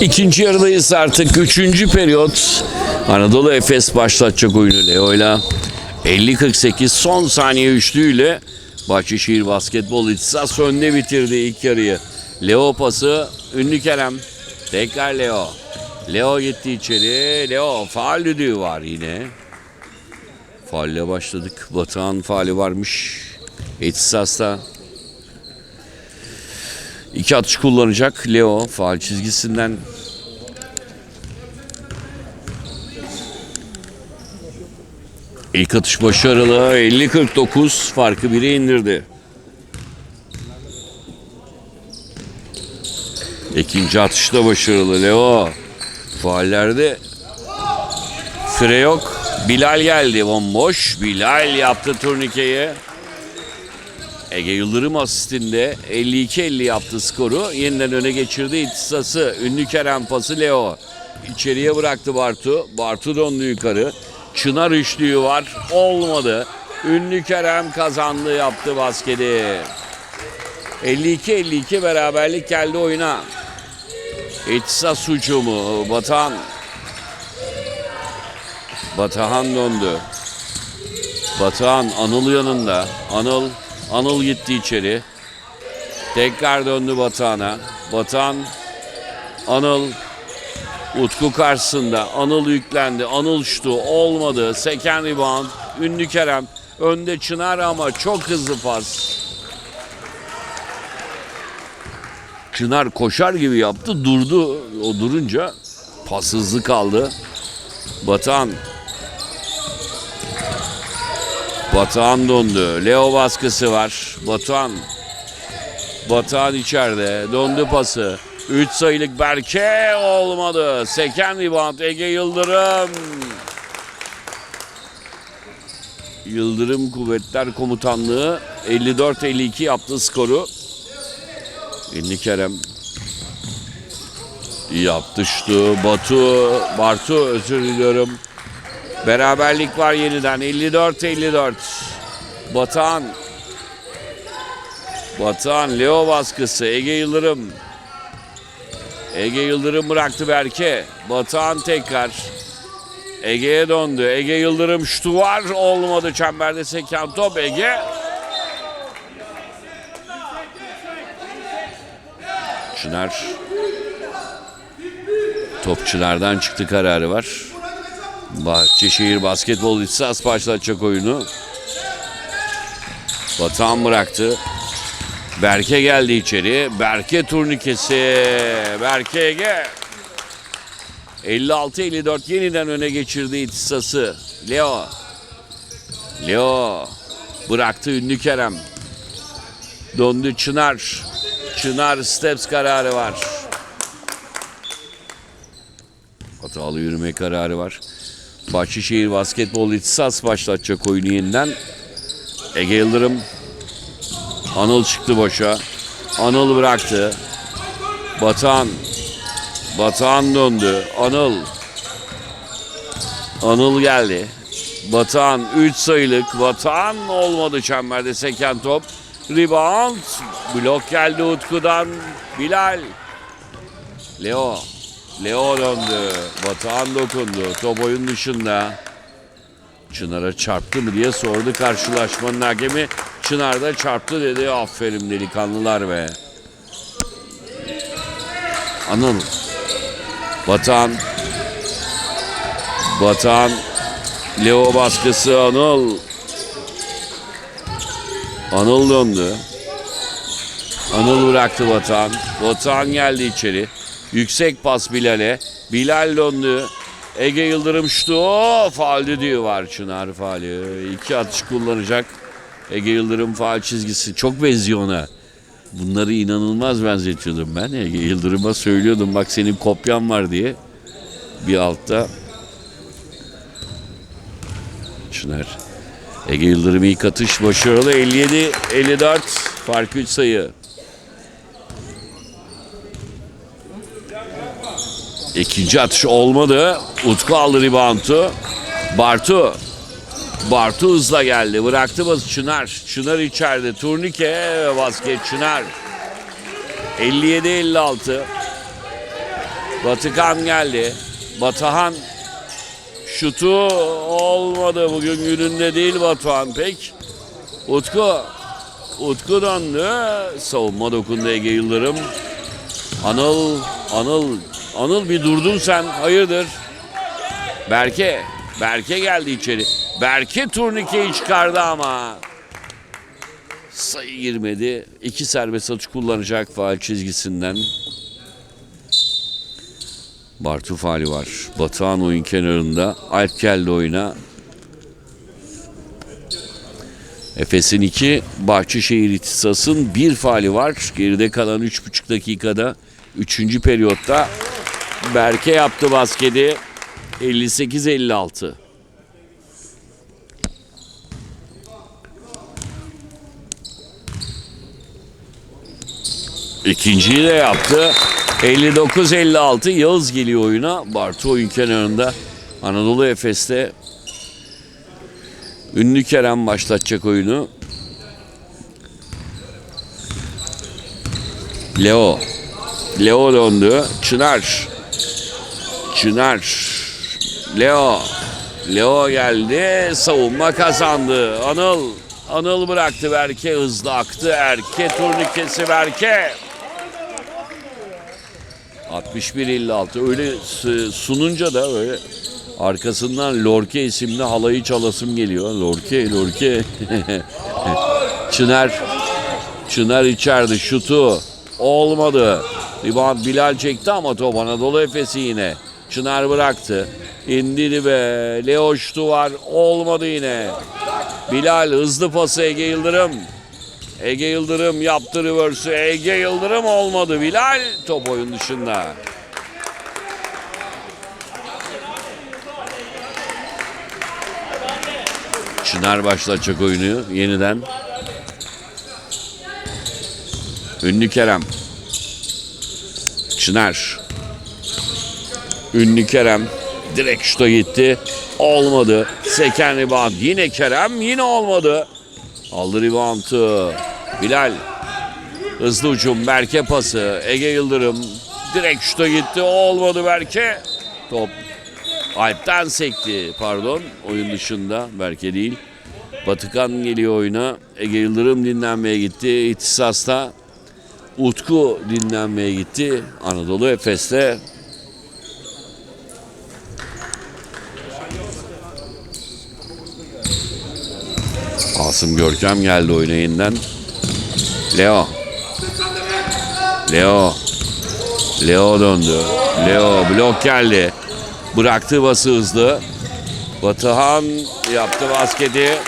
İkinci yarıdayız artık. Üçüncü periyot. Anadolu Efes başlatacak oyunu Leo'yla. 50-48 son saniye üçlüyle Bahçeşehir Basketbol İhtisas önde bitirdi ilk yarıyı. Leo pası ünlü Kerem. Tekrar Leo. Leo gitti içeri. Leo faal düdüğü var yine. Faulle başladık. Batuhan faali varmış. İhtisas'ta İki atış kullanacak Leo faal çizgisinden. İlk atış başarılı 50-49 farkı bire indirdi. İkinci atış da başarılı Leo. Faallerde süre yok. Bilal geldi bomboş. Bilal yaptı turnikeyi. Ege Yıldırım asistinde 52-50 yaptı skoru. Yeniden öne geçirdi ihtisası. Ünlü Kerem pası Leo. İçeriye bıraktı Bartu. Bartu döndü yukarı. Çınar üçlüğü var. Olmadı. Ünlü Kerem kazandı yaptı basketi. 52-52 beraberlik geldi oyuna. İhtisas hücumu. Batan. Batahan döndü. Batuhan Anıl yanında. Anıl Anıl gitti içeri. Tekrar döndü Batuhan'a. Batuhan Anıl Utku karşısında. Anıl yüklendi. Anıl şutu olmadı. Seken rebound. Ünlü Kerem. Önde Çınar ama çok hızlı pas. Çınar koşar gibi yaptı. Durdu. O durunca pas hızlı kaldı. Batuhan Batuhan dondu. Leo baskısı var. Batuhan. Batuhan içeride. Dondu pası. 3 sayılık Berke olmadı. Seken rebound Ege Yıldırım. Yıldırım Kuvvetler Komutanlığı 54-52 yaptı skoru. Ünlü Kerem yaptı. Batu, Bartu özür diliyorum. Beraberlik var yeniden. 54-54. Batuhan. Batuhan Leo baskısı. Ege Yıldırım. Ege Yıldırım bıraktı Berke. Batuhan tekrar. Ege'ye döndü. Ege Yıldırım şutu var. Olmadı çemberde seken top. Ege. Çınar. Top Çınar'dan çıktı kararı var. Bahçeşehir Basketbol İhtisas başlatacak oyunu. Batuhan bıraktı. Berke geldi içeri. Berke turnikesi. Berke Ege. 56-54 yeniden öne geçirdi ihtisası. Leo. Leo. Bıraktı ünlü Kerem. Döndü Çınar. Çınar steps kararı var. Hatalı yürüme kararı var. Bahçeşehir Basketbol İhtisas başlatacak oyunu yeniden. Ege Yıldırım. Anıl çıktı boşa. Anıl bıraktı. Batuhan. Batuhan döndü. Anıl. Anıl geldi. Batuhan 3 sayılık. Batuhan olmadı çemberde seken top. Rebound. Blok geldi Utku'dan. Bilal. Leo. Leo döndü. Batuhan dokundu. Top oyun dışında. Çınar'a çarptı mı diye sordu karşılaşmanın hakemi. Çınar da çarptı dedi. Aferin delikanlılar be. Anıl. Batuhan. Batuhan. Leo baskısı Anıl. Anıl döndü. Anıl bıraktı Batuhan. Batuhan geldi içeri. Yüksek pas Bilal'e. Bilal döndü. Ege Yıldırım şutu. Oh, faal düdüğü var Çınar faali. İki atış kullanacak. Ege Yıldırım faal çizgisi. Çok benziyor ona. Bunları inanılmaz benzetiyordum ben. Ege Yıldırım'a söylüyordum bak senin kopyan var diye. Bir altta. Çınar. Ege Yıldırım ilk atış başarılı. 57-54 fark 3 sayı. İkinci atış olmadı. Utku aldı reboundu. Bartu. Bartu hızla geldi. Bıraktı bası Çınar. Çınar içeride. Turnike basket Çınar. 57-56. Batıkan geldi. Batahan şutu olmadı. Bugün gününde değil Batuhan pek. Utku. Utku döndü. Savunma dokundu Ege Yıldırım. Anıl, Anıl, Anıl bir durdun sen. Hayırdır? Berke, Berke geldi içeri. Berke turnikeyi çıkardı ama. Sayı girmedi. İki serbest atış kullanacak faal çizgisinden. Bartu faali var. Batuhan oyun kenarında. Alp geldi oyuna. Efes'in 2, Bahçeşehir İhtisas'ın bir faali var. Geride kalan 3,5 dakikada 3. periyotta Berke yaptı basketi. 58-56. İkinciyi de yaptı. 59-56 Yağız geliyor oyuna. Bartu oyun kenarında. Anadolu Efes'te Ünlü Kerem başlatacak oyunu. Leo. Leo döndü. Çınar. Çınar. Leo. Leo geldi. Savunma kazandı. Anıl. Anıl bıraktı Berke. Hızlı aktı. Erke turnikesi Berke. 61-56. Öyle sununca da öyle arkasından Lorke isimli halayı çalasım geliyor. Lorke, Lorke. Çınar. Çınar içeride şutu. Olmadı. Bilal çekti ama top Anadolu Efes'i yine. Çınar bıraktı. İndi dibe. Leo şutu var. Olmadı yine. Bilal hızlı pası Ege Yıldırım. Ege Yıldırım yaptı reverse'ü. Ege Yıldırım olmadı. Bilal top oyun dışında. Çınar başlatacak oyunu yeniden. Ünlü Kerem. Çınar. Ünlü Kerem. Direkt şuta gitti. Olmadı. Seken rebound. Yine Kerem. Yine olmadı. Aldı reboundu. Bilal. Hızlı ucum. Berke pası. Ege Yıldırım. Direkt şuta gitti. Olmadı Berke. Top Alp'ten sekti. Pardon. Oyun dışında. Berke değil. Batıkan geliyor oyuna. Ege Yıldırım dinlenmeye gitti. İhtisas'ta Utku dinlenmeye gitti. Anadolu Efes'te Asım Görkem geldi oyuna yeniden. Leo. Leo. Leo döndü. Leo blok geldi. Bıraktı bası hızlı. Batıhan yaptı basketi.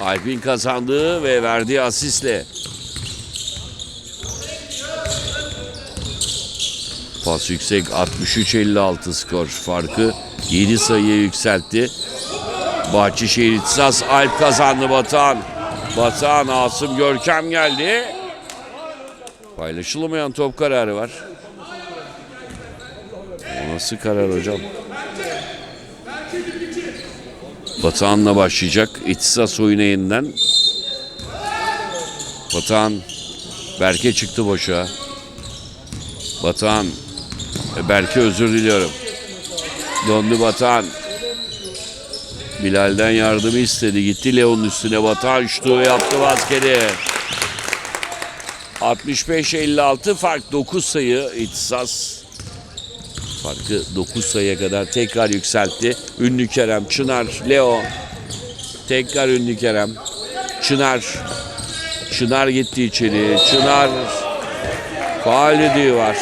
Alp'in kazandığı ve verdiği asistle. Pas yüksek 63-56 skor farkı 7 sayıya yükseltti. Bahçeşehir İhtisas Alp kazandı Batuhan. Batuhan Asım Görkem geldi. Paylaşılmayan top kararı var. O nasıl karar hocam? Batuhan'la başlayacak. İhtisas oyuna yeniden. Batuhan Berke çıktı boşa. Batuhan e, Berke özür diliyorum. Döndü Batuhan. Bilal'den yardımı istedi. Gitti Leon'un üstüne Batuhan şutu yaptı basketi. 65-56 fark 9 sayı İhtisas. Farkı 9 sayıya kadar tekrar yükseltti. Ünlü Kerem, Çınar, Leo. Tekrar Ünlü Kerem. Çınar. Çınar gitti içeri. Çınar faal var.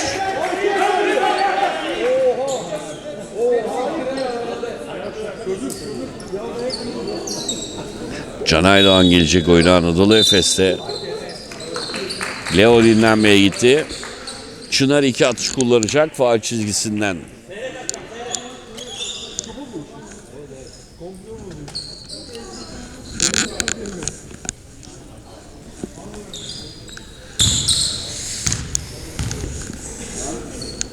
Can Aydoğan gelecek oyuna Anadolu Efes'te. Leo dinlenmeye gitti. Çınar iki atış kullanacak faal çizgisinden.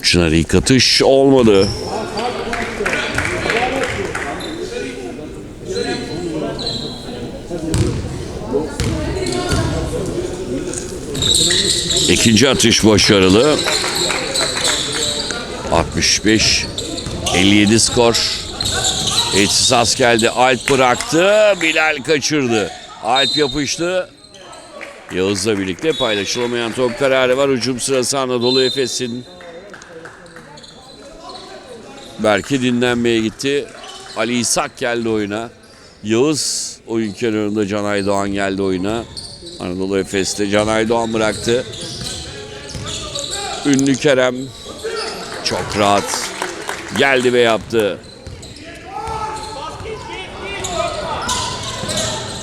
Çınar ilk atış olmadı. İkinci atış başarılı. 65 57 skor. Etisas geldi. Alp bıraktı. Bilal kaçırdı. Alp yapıştı. Yağız'la birlikte paylaşılamayan top kararı var. Hücum sırası Anadolu Efes'in. Berke dinlenmeye gitti. Ali İshak geldi oyuna. Yağız oyun kenarında Canay Doğan geldi oyuna. Anadolu Efes'te Canay Doğan bıraktı. Ünlü Kerem çok rahat geldi ve yaptı.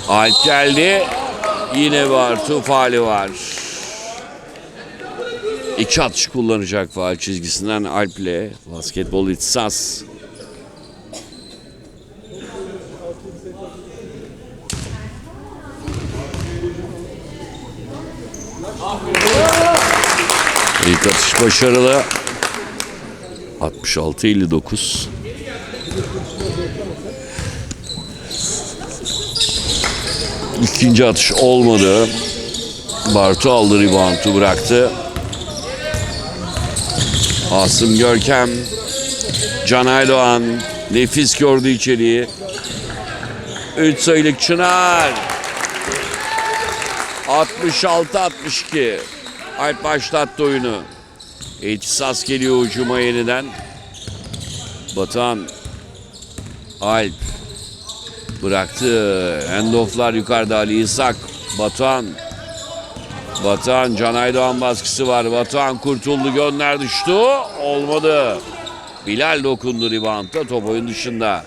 Alp geldi. Yine var. Tufali var. İki atış kullanacak faal çizgisinden Alp'le basketbol ihtisas. İlk atış başarılı. 66-59. İkinci atış olmadı. Bartu aldı reboundu bıraktı. Asım Görkem, Can Aydoğan nefis gördü içeriği. 3 sayılık Çınar. 66-62. Alp başlattı oyunu. İhtisas geliyor ucuma yeniden. Batuhan Alp bıraktı. Endoflar yukarıda Ali İshak. Batuhan Batuhan Can Aydoğan baskısı var. Batuhan kurtuldu gönderdi düştü. Olmadı. Bilal dokundu reboundda top oyun dışında.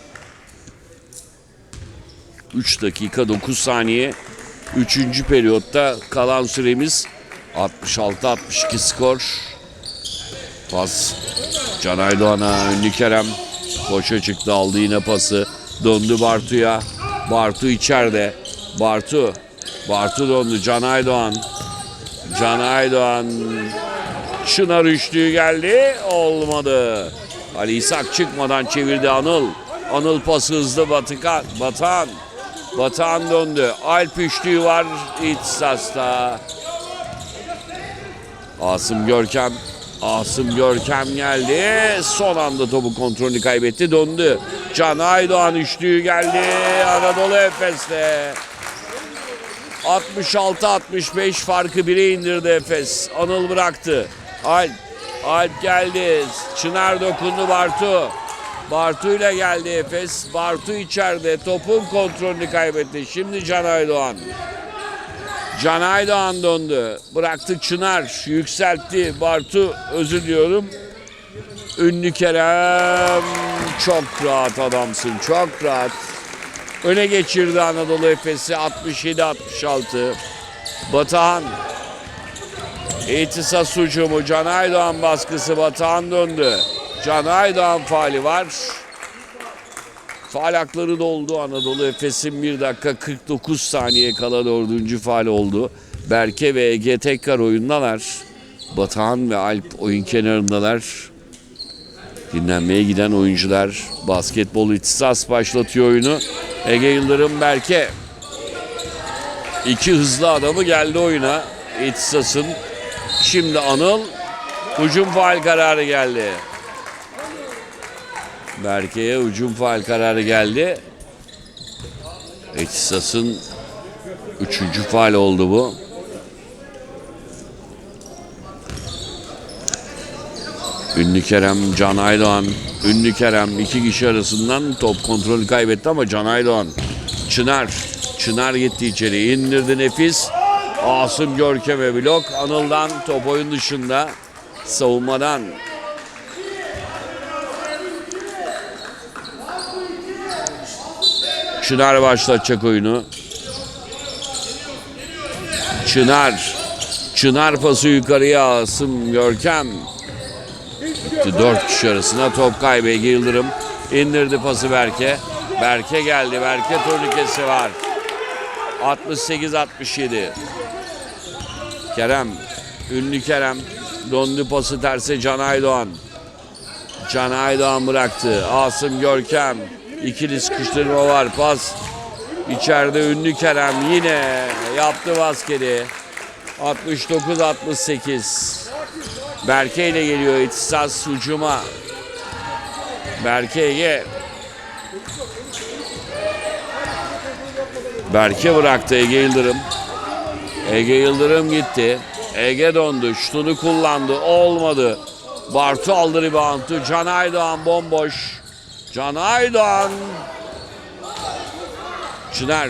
3 dakika 9 saniye. 3. periyotta kalan süremiz 66-62 skor. Pas Can Aydoğan'a ünlü Kerem koşa çıktı aldı yine pası. Döndü Bartu'ya. Bartu içeride. Bartu. Bartu döndü. Can Aydoğan. Can Aydoğan. Çınar üçlüğü geldi. Olmadı. Ali İshak çıkmadan çevirdi Anıl. Anıl pası hızlı Batıkan. Batan. Batan döndü. Alp üçlüğü var İhtisas'ta. Asım Görkem. Asım Görkem geldi. Son anda topu kontrolünü kaybetti. Döndü. Can Aydoğan üçlüğü geldi. Anadolu Efes'te. 66-65 farkı 1'e indirdi Efes. Anıl bıraktı. Alp. Alp geldi. Çınar dokundu Bartu. Bartu ile geldi Efes. Bartu içeride. Topun kontrolünü kaybetti. Şimdi Can Aydoğan. Can Aydoğan döndü. Bıraktı Çınar. Yükseltti. Bartu özür diliyorum. Ünlü Kerem. Çok rahat adamsın. Çok rahat. Öne geçirdi Anadolu Efes'i 67-66. Batuhan. İhtisas hücumu. Can Aydoğan baskısı. Batuhan döndü. Can Aydoğan faali var. Faal hakları doldu Anadolu Efes'in 1 dakika 49 saniye kala dördüncü faal oldu. Berke ve Ege tekrar oyundalar. Batuhan ve Alp oyun kenarındalar. Dinlenmeye giden oyuncular basketbol ihtisas başlatıyor oyunu. Ege Yıldırım Berke. İki hızlı adamı geldi oyuna. İhtisasın. Şimdi Anıl. Hücum faal kararı geldi. Berke'ye hücum faal kararı geldi. İhtisasın üçüncü faal oldu bu. Ünlü Kerem, Can Aydoğan. Ünlü Kerem iki kişi arasından top kontrolü kaybetti ama Can Aydoğan. Çınar. Çınar gitti içeri. indirdi nefis. Asım Görkem'e blok. Anıl'dan top oyun dışında. Savunmadan. Çınar başlatacak oyunu. Çınar. Çınar pası yukarıya Asım Görkem. Dört kişi arasında top kaybı Ege Yıldırım. indirdi pası Berke. Berke geldi. Berke turnikesi var. 68-67. Kerem. Ünlü Kerem. Döndü pası terse Can Aydoğan. Can Aydoğan bıraktı. Asım Görkem. İkili sıkıştırma var. Pas. İçeride ünlü Kerem yine yaptı basketi. 69-68. Berke ile geliyor ihtisas hücuma. Berke Ege. Berke bıraktı Ege Yıldırım. Ege Yıldırım gitti. Ege döndü. Şutunu kullandı. Olmadı. Bartu aldı reboundu. Can Aydoğan bomboş. Can Aydoğan. Çınar.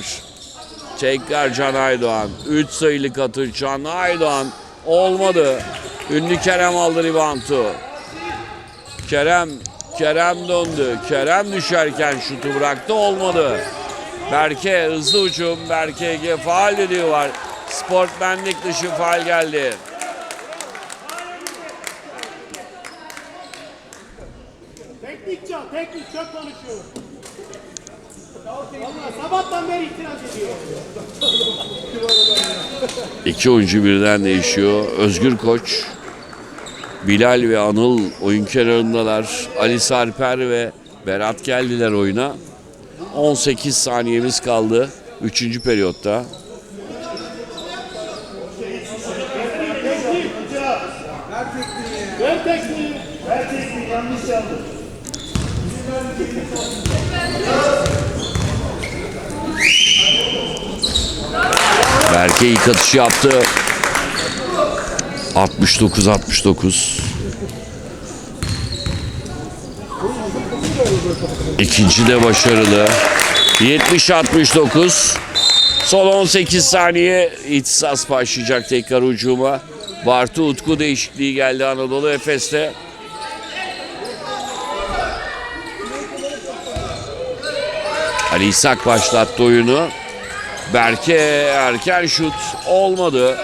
Tekrar Can Aydoğan. 3 sayılık atı Can Aydoğan. Olmadı. Ünlü Kerem aldı reboundu. Kerem Kerem döndü. Kerem düşerken şutu bıraktı olmadı. Berke hızlı uçum. Berke faal dediği var. Sportmenlik dışı faal geldi. Çal, teknik çok konuşuyor. Vallahi sabahtan beri itiraz ediyor. İki oyuncu birden değişiyor. Özgür Koç, Bilal ve Anıl oyun kenarındalar. Ali Sarper ve Berat geldiler oyuna. 18 saniyemiz kaldı 3. periyotta. Ver tekniği. Berke ilk atışı yaptı. 69-69. İkinci de başarılı. 70-69. Son 18 saniye ihtisas başlayacak tekrar ucuma. Bartu Utku değişikliği geldi Anadolu Efes'te. Ali İshak başlattı oyunu. Berke erken şut olmadı.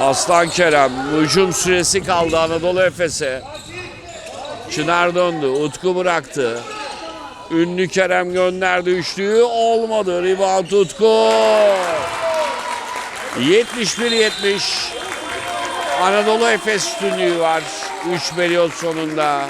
Aslan Kerem hücum süresi kaldı Anadolu Efes'e. Çınar döndü. Utku bıraktı. Ünlü Kerem gönderdi üçlüyü. Olmadı. Rebound Utku. 71-70. Anadolu Efes üstünlüğü var. 3 periyot sonunda.